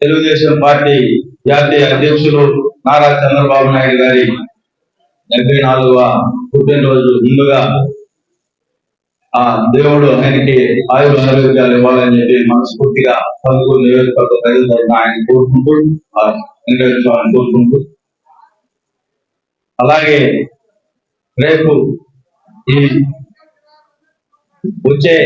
Telugu Desam party జాతీయ అధ్యక్షులు నారా చంద్రబాబు నాయుడు గారి డెబ్బై నాలుగవ పుట్టినరోజు ముందుగా ఆ దేవుడు ఆయనకి ఆయుర ఆరోగ్యాలు ఇవ్వాలని చెప్పి మనస్ఫూర్తిగా పలువురు నియోజకవర్గ ప్రజల ఆయన కోరుకుంటూ కోరుకుంటూ. అలాగే రేపు ఈ వచ్చే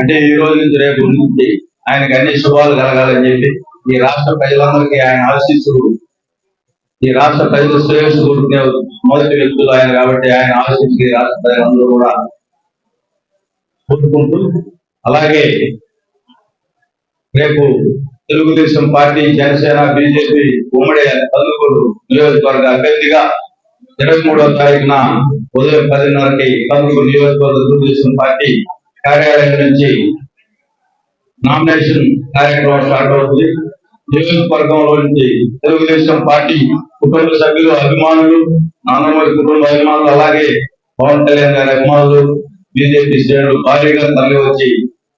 అంటే ఈ రోజు నుంచి రేపు నుంచి ఆయనకి అన్ని శుభాలు కలగాలని చెప్పి ఈ రాష్ట్ర ప్రజలందరికీ ఆయన ఆశీస్సులు ఈ రాష్ట్ర ప్రజలు శ్రేయస్సు కోరుకునే మొదటి వ్యక్తులు ఆయన కాబట్టి ఆయన ఆశీస్సు రాష్ట్ర ప్రజలందరూ కూడా కోరుకుంటూ అలాగే రేపు తెలుగుదేశం పార్టీ జనసేన బీజేపీ ఉమ్మడి కందుకూరు నియోజకవర్గ అభ్యర్థిగా ఇరవై మూడవ తారీఖున ఉదయం పదిన్నరకి కందుకూరు నియోజకవర్గ తెలుగుదేశం పార్టీ కార్యాలయం నుంచి నామినేషన్ కార్యక్రమం స్టార్ట్ అవుతుంది. నియోజకవర్గంలో నుంచి తెలుగుదేశం పార్టీ కుటుంబ సభ్యులు అభిమానులు నాన్నమ్మడి కుటుంబ అభిమానులు అలాగే పవన్ కళ్యాణ్ గారి అభిమానులు బీజేపీ శ్రేణులు భారీగా తరలి వచ్చి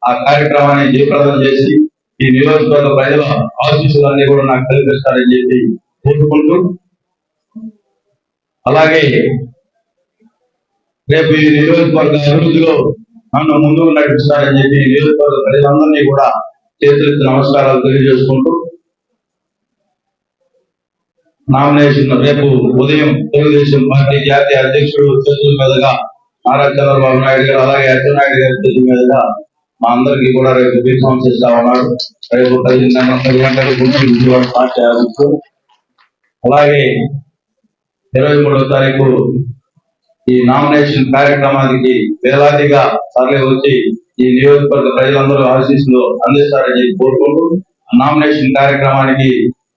ఆ కార్యక్రమాన్ని జయప్రదం చేసి ఈ నియోజకవర్గ ప్రజల ఆశీస్సులన్నీ కూడా నాకు కల్పిస్తారని చెప్పి కోరుకుంటూ అలాగే రేపు ఈ నియోజకవర్గ అభివృద్ధిలో నన్ను ముందుకు నడిపిస్తారని చెప్పి నియోజకవర్గ ప్రజలందరినీ కూడా చేతులెత్తి నమస్కారాలు తెలియజేసుకుంటూ నామినేషన్ రేపు ఉదయం తెలుగుదేశం పార్టీ జాతీయ అధ్యక్షుడు చేతుల మీదుగా నారా చంద్రబాబు నాయుడు గారు అలాగే అచ్చెన్నాయుడు గారి చేతుల మీదుగా మా అందరికీ కూడా రేపు బీఫామ్ చేస్తా ఉన్నారు రేపు పదిహేను గంటలకు గుంటూరు విజయవాడ పార్టీ అలాగే ఇరవై మూడో తారీఖు ఈ నామినేషన్ కార్యక్రమానికి వేలాదిగా తరలి వచ్చి ఈ నియోజకవర్గ ప్రజలందరూ ఆశీస్సులు అందిస్తారని కోరుకుంటూ నామినేషన్ కార్యక్రమానికి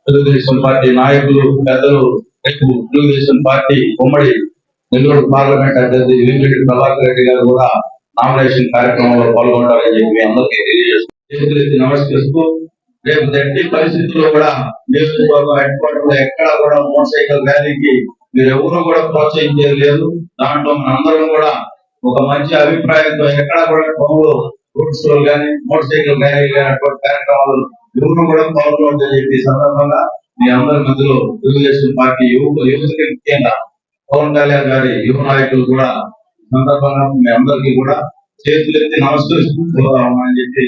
తెలుగుదేశం పార్టీ నాయకులు పెద్దలు రేపు తెలుగుదేశం పార్టీ ఉమ్మడి నెల్లూరు పార్లమెంట్ అభ్యర్థి వేమిరెడ్డి ప్రభాకర్ రెడ్డి గారు కూడా నామినేషన్ కార్యక్రమంలో పాల్గొంటారని చెప్పి మీ అందరికీ తెలియజేస్తూ నమస్కరిస్తూ రేపు ఎట్టి పరిస్థితుల్లో కూడా నియోజకవర్గం హెడ్ క్వార్టర్ ఎక్కడా కూడా మోటార్ సైకిల్ ర్యాలీకి మీరు ఎవరు కూడా ప్రోత్సహించేది లేదు. దాంట్లో మనందరం కూడా ఒక మంచి అభిప్రాయంతో ఎక్కడ కూడా పనులు రూట్స్లో కానీ మోటార్ సైకిల్ ర్యాలీ కానీ అటువంటి కార్యక్రమాలు ఎవరు కూడా పాల్గొనని చెప్పి సందర్భంగా మీ అందరి మధ్యలో తెలుగుదేశం పార్టీ యువ యువతకి ముఖ్యంగా పవన్ కళ్యాణ్ గారి యువ నాయకులు కూడా సందర్భంగా మీ అందరికీ కూడా చేతులెత్తి నమస్కరిస్తూ అని చెప్పి